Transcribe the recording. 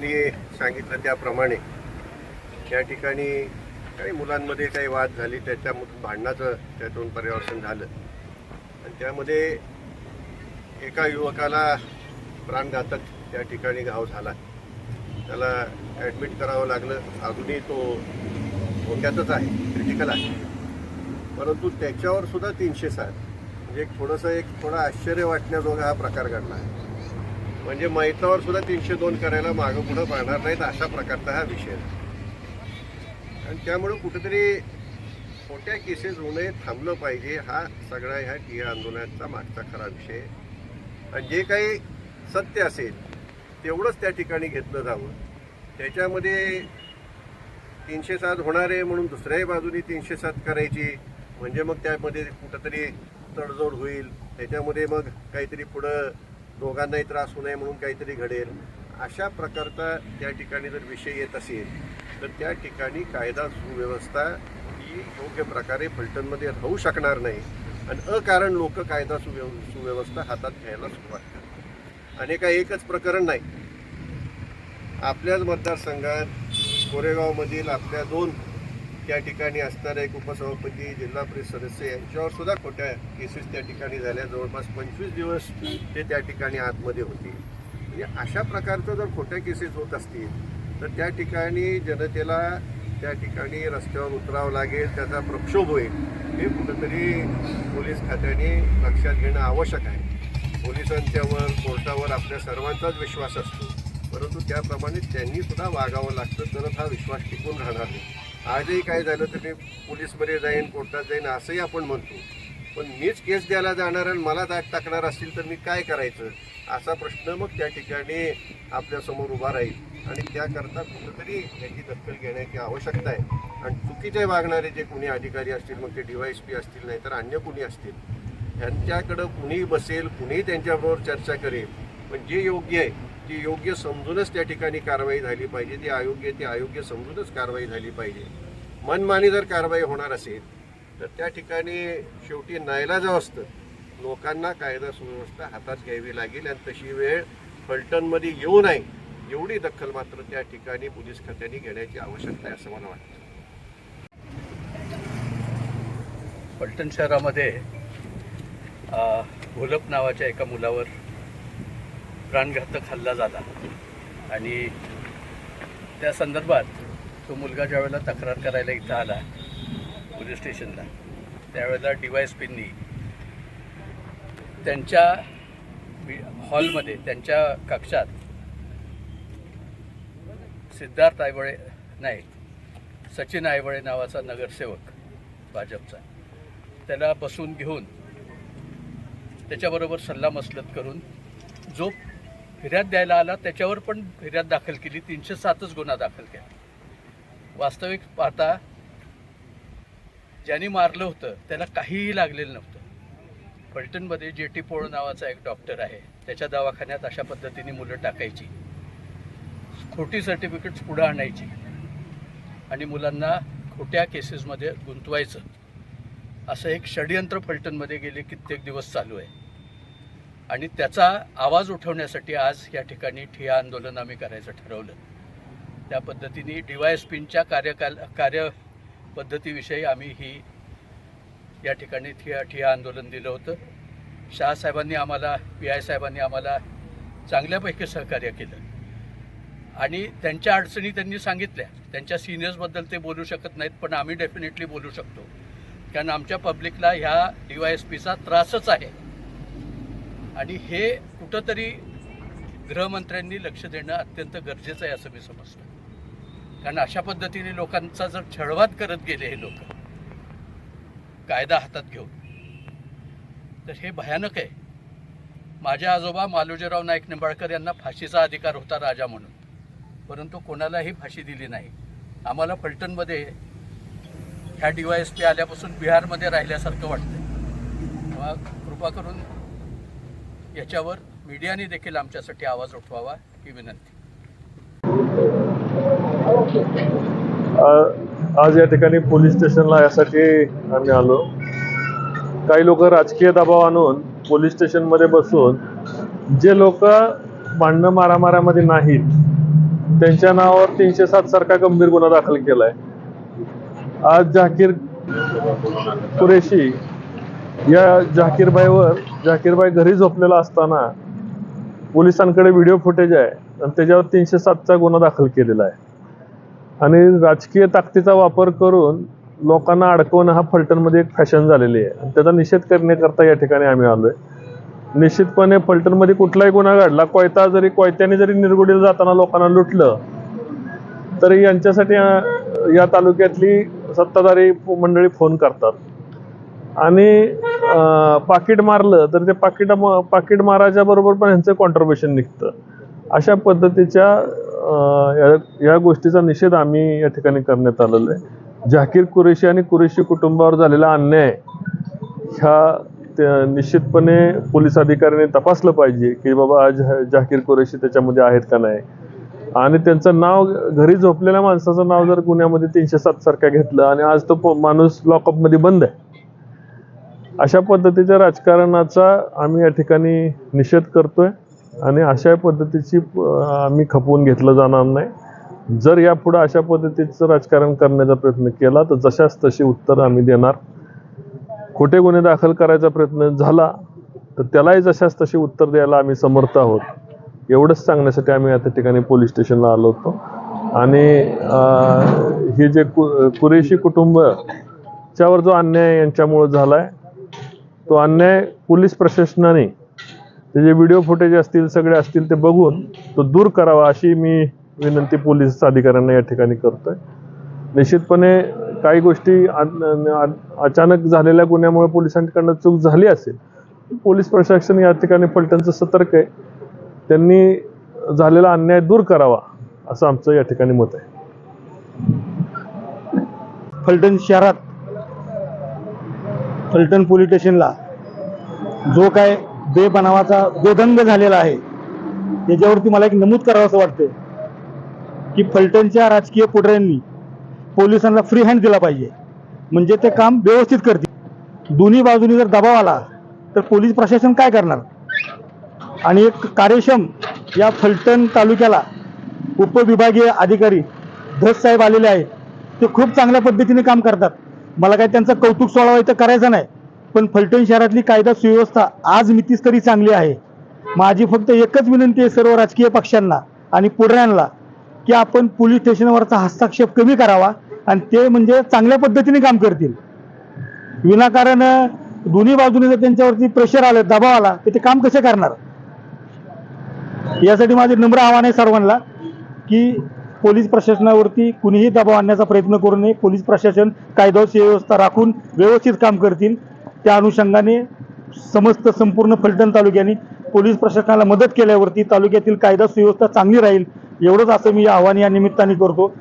त्यांनी सांगितलं त्याप्रमाणे. त्या ठिकाणी काही मुलांमध्ये काही वाद झाली त्याच्यामधून भांडणाचं त्यातून परिवर्तन झालं. आणि त्यामध्ये एका युवकाला प्राणघातक त्या ठिकाणी घाव झाला. त्याला ॲडमिट करावं लागलं. अजूनही तो धोक्यातच आहे क्रिटिकल आहे. परंतु त्याच्यावर सुद्धा तीनशे सात. म्हणजे एक थोडंसं एक थोडा आश्चर्य वाटण्याजोगा हा प्रकार घडला आहे. म्हणजे मैतावर सुद्धा तीनशे दोन करायला मागं पुढं पाहणार नाहीत अशा प्रकारचा हा विषय आणि त्यामुळं कुठेतरी खोट्या केसेस होणे थांबलं पाहिजे. हा सगळा ह्या टिया आंदोलनाचा मागचा खरा विषय आणि जे काही सत्य असेल तेवढंच त्या ठिकाणी घेतलं जावं. त्याच्यामध्ये तीनशे सात होणार आहे म्हणून दुसऱ्याही बाजूने तीनशे सात करायची. म्हणजे मग त्यामध्ये कुठंतरी तडजोड होईल. त्याच्यामध्ये मग काहीतरी पुढं दोघांनाही त्रास होऊ नये म्हणून काहीतरी घडेल. अशा प्रकारचा त्या ठिकाणी जर विषय येत असेल तर त्या ठिकाणी कायदा सुव्यवस्था ही योग्य प्रकारे फलटणमध्ये राहू शकणार नाही. आणि अकारण लोक कायदा सुव्यव सुव्यवस्था हातात घ्यायला सुरुवात करतात. आणि का एकच प्रकरण नाही. आपल्याच मतदारसंघात कोरेगावमधील आपल्या दोन त्या ठिकाणी असणारे एक उपसभापती जिल्हा परिषद सदस्य यांच्यावर सुद्धा खोट्या केसेस त्या ठिकाणी झाल्या. जवळपास पंचवीस दिवस ते त्या ठिकाणी आतमध्ये होते. म्हणजे अशा प्रकारचं जर खोट्या केसेस होत असतील तर त्या ठिकाणी जनतेला त्या ठिकाणी रस्त्यावर उतरावं लागेल त्याचा प्रक्षोभ होईल. हे कुठंतरी पोलीस खात्याने लक्षात घेणं आवश्यक आहे. पोलिसांच्यावर कोर्टावर आपल्या सर्वांचाच विश्वास असतो. परंतु त्याप्रमाणे त्यांनी सुद्धा वागावं लागतं तरच हा विश्वास टिकून राहणार नाही. आजही काय झालं तर मी पोलीसमध्ये जाईन कोर्टात जाईन असंही आपण म्हणतो. पण मीच केस द्यायला जाणार आणि मला दाट टाकणार असतील तर मी काय करायचं? असा प्रश्न मग त्या ठिकाणी आपल्यासमोर उभा राहील. आणि त्याकरता कुठंतरी याची दखल घेण्याची आवश्यकता आहे. आणि चुकीचे वागणारे जे कुणी अधिकारी असतील मग ते एस पी असतील नाही तर अन्य कुणी असतील यांच्याकडं कुणी बसेल कुणी त्यांच्याबरोबर चर्चा करेल. पण जे योग्य आहे ती योग्य समजूनच त्या ठिकाणी कारवाई झाली पाहिजे ती अयोग्य ती अयोग्य समजूनच कारवाई झाली पाहिजे. मनमानी जर कारवाई होणार असेल तर त्या ठिकाणी शेवटी नाईलाजाव असतं लोकांना कायदा सुव्यवस्था हातात घ्यावी लागेल आणि तशी वेळ फलटणमध्ये येऊ नये एवढी दखल मात्र त्या ठिकाणी पोलीस खात्याने घेण्याची आवश्यकता आहे असं मला वाटतं. पलटण शहरामध्ये घोलप नावाच्या एका मुलावर प्राणघातक हल्ला झाला. आणि त्या संदर्भात तो मुलगा ज्यावेळेला तक्रार करायला इथं आला पोलीस स्टेशनला त्यावेळेला डी वाय एस पींनी त्यांच्या हॉलमध्ये त्यांच्या कक्षात सिद्धार्थ आयवळे नाही सचिन आयवळे नावाचा नगरसेवक भाजपचा. त्याला बसून घेऊन त्याच्याबरोबर सल्लामसलत करून जो फिर्याद द्यायला आला त्याच्यावर पण फिर्याद दाखल केली तीनशे सातच गुन्हा दाखल केला. वास्तविक पाहता ज्यांनी मारलं होतं त्याला काहीही लागलेलं नव्हतं. फलटणमध्ये जे टी पोळ नावाचा एक डॉक्टर आहे. त्याच्या दवाखान्यात अशा पद्धतीने मुलं टाकायची. खोटी सर्टिफिकेट्स पुढं आणायची. आणि मुलांना खोट्या केसेसमध्ये गुंतवायचं. असं एक षडयंत्र फलटणमध्ये गेले कित्येक दिवस चालू आहे. आणि त्याचा आवाज उठवण्यासाठी आज या ठिकाणी ठिया आंदोलन आम्ही करायचं ठरवलं. त्या पद्धतीने डी वाय एस पींच्या कार्यकाल कार्यपद्धतीविषयी आम्ही ही या ठिकाणी ठिया ठिया आंदोलन दिलं होतं. शहासाहेबांनी आम्हाला पी आय साहेबांनी आम्हाला चांगल्यापैकी सहकार्य केलं. आणि त्यांच्या अडचणी त्यांनी सांगितल्या. त्यांच्या सिनियर्सबद्दल ते बोलू शकत नाहीत पण आम्ही डेफिनेटली बोलू शकतो. कारण आमच्या पब्लिकला ह्या डी वाय एस पीचा त्रासच आहे. आणि हे कुठंतरी गृहमंत्र्यांनी लक्ष देणं अत्यंत गरजेचं आहे असं मी समजतो. कारण अशा पद्धतीने लोकांचा जर छळवाद करत गेले हे लोक कायदा हातात घेऊन तर हे भयानक आहे. माझे आजोबा मालोजीराव नाईक निंबाळकर यांना फाशीचा अधिकार होता राजा म्हणून परंतु कोणालाही फाशी दिली नाही. आम्हाला फलटणमध्ये ह्या डी वाय एस पी आल्यापासून बिहारमध्ये राहिल्यासारखं वाटतं तेव्हा कृपा करून याच्यावर मीडियाने देखील आमच्यासाठी आवाज उठवावा ही विनंती. आज या ठिकाणी पोलीस स्टेशनला यासाठी आम्ही आलो. काही लोक राजकीय दबाव आणून पोलीस स्टेशनमध्ये बसून जे लोक भांडणं मारामाऱ्यामध्ये नाहीत त्यांच्या नावावर तीनशे सात सारखा गंभीर गुन्हा दाखल केलाय. आज जाकीर कुरेशी या जाकीरबाईवर जाकीरबाई घरी झोपलेला असताना पोलिसांकडे व्हिडिओ फुटेज आहे आणि त्याच्यावर तीनशे सातचा गुन्हा दाखल केलेला आहे. आणि राजकीय ताकदीचा वापर करून लोकांना अडकवणं हा फलटणमध्ये एक फॅशन झालेली आहे. आणि त्याचा निषेध करण्याकरता या ठिकाणी आम्ही आलोय. निश्चितपणे फलटणमध्ये कुठलाही गुन्हा घडला कोयता जरी कोयत्याने जरी निरगुडीला जाताना लोकांना लुटलं तरी यांच्यासाठी या तालुक्यातली सत्ताधारी मंडळी फोन करतात. आणि पाकिट मारलं तर ते पाकिट पाकिट मारायच्या बरोबर पण ह्यांचं कॉन्ट्रीब्युशन निघतं. अशा पद्धतीच्या या- या गोष्टीचा निषेध आम्ही या ठिकाणी करण्यात आलेला आहे. झाकीर कुरेशी आणि कुरेशी कुटुंबावर झालेला अन्याय ह्या त्या निश्चितपणे पोलीस अधिकाऱ्यांनी तपासलं पाहिजे की बाबा आज झाकीर कुरेशी त्याच्यामध्ये आहेत का नाही. आणि त्यांचं नाव घरी झोपलेल्या माणसाचं नाव जर गुन्ह्यामध्ये तीनशे सात सारखं घेतलं आणि आज तो प- माणूस लॉकअपमध्ये बंद आहे. अशा पद्धतीच्या राजकारणाचा आम्ही या ठिकाणी निषेध करतोय. आणि अशा पद्धतीची आम्ही खपवून घेतलं जाणार नाही. जर यापुढे अशा पद्धतीचं राजकारण करण्याचा प्रयत्न केला तर जशाच तशी उत्तर आम्ही देणार. खोटे गुन्हे दाखल करायचा प्रयत्न झाला तर त्यालाही जशाच तशी उत्तर द्यायला आम्ही समर्थ आहोत. एवढंच सांगण्यासाठी आम्ही आता ठिकाणी पोलीस स्टेशनला आलो होतो. आणि हे जे कु कुरेशी कुटुंबच्यावर जो अन्याय यांच्यामुळं झाला आहे तो अन्याय पोलीस प्रशासनाने ते जे व्हिडिओ फुटेज असतील सगळे असतील ते बघून तो दूर करावा अशी मी विनंती पोलीस अधिकाऱ्यांना या ठिकाणी करतोय. निश्चितपणे काही गोष्टी अचानक झालेल्या गुन्ह्यामुळे पोलिसांकडनं चूक झाली असेल पोलीस प्रशासन या ठिकाणी फलटणचं सतर्क आहे. त्यांनी झालेला अन्याय दूर करावा असं आमचं या ठिकाणी मत आहे. फलटण शहरात फलटण पोलीस स्टेशनला जो काय बेबनावाचा बेदंग झालेला आहे. त्याच्यावरती मला एक नमूद करावं असं वाटतं की फलटणच्या राजकीय पुढाऱ्यांनी पोलिसांना फ्री हँड दिला पाहिजे. म्हणजे ते काम व्यवस्थित करतील. दोन्ही बाजूनी जर दबाव आला तर पोलीस प्रशासन काय करणार? आणि एक कार्यक्षम या फलटण तालुक्याला उपविभागीय अधिकारी धस साहेब आलेले आहेत. ते खूप चांगल्या पद्धतीने काम करतात. मला काय त्यांचं कौतुक सोडावं इथं करायचं नाही. पण फलटण शहरातली कायदा सुव्यवस्था आज मितीस तरी चांगली आहे. माझी फक्त एकच विनंती आहे सर्व राजकीय पक्षांना आणि पुढऱ्यांना की आपण पोलीस स्टेशनवरचा हस्तक्षेप कमी करावा आणि ते म्हणजे चांगल्या पद्धतीने काम करतील. विनाकारण दोन्ही बाजूने जर त्यांच्यावरती प्रेशर आलं दबाव आला तर ते काम कसे करणार? यासाठी माझे नम्र आव्हान आहे सर्वांना की पोलीस प्रशासनावरती कुणीही दबाव आणण्याचा प्रयत्न करू नये. पोलीस प्रशासन कायदा सुव्यवस्था राखून व्यवस्थित काम करतील. त्या अनुषंगाने समस्त संपूर्ण फलटण तालुक्याने पोलीस प्रशासनाला मदत केल्यावरती तालुक्यातील कायदा सुव्यवस्था चांगली राहील एवढंच असं मी आव्हान या निमित्ताने करतो.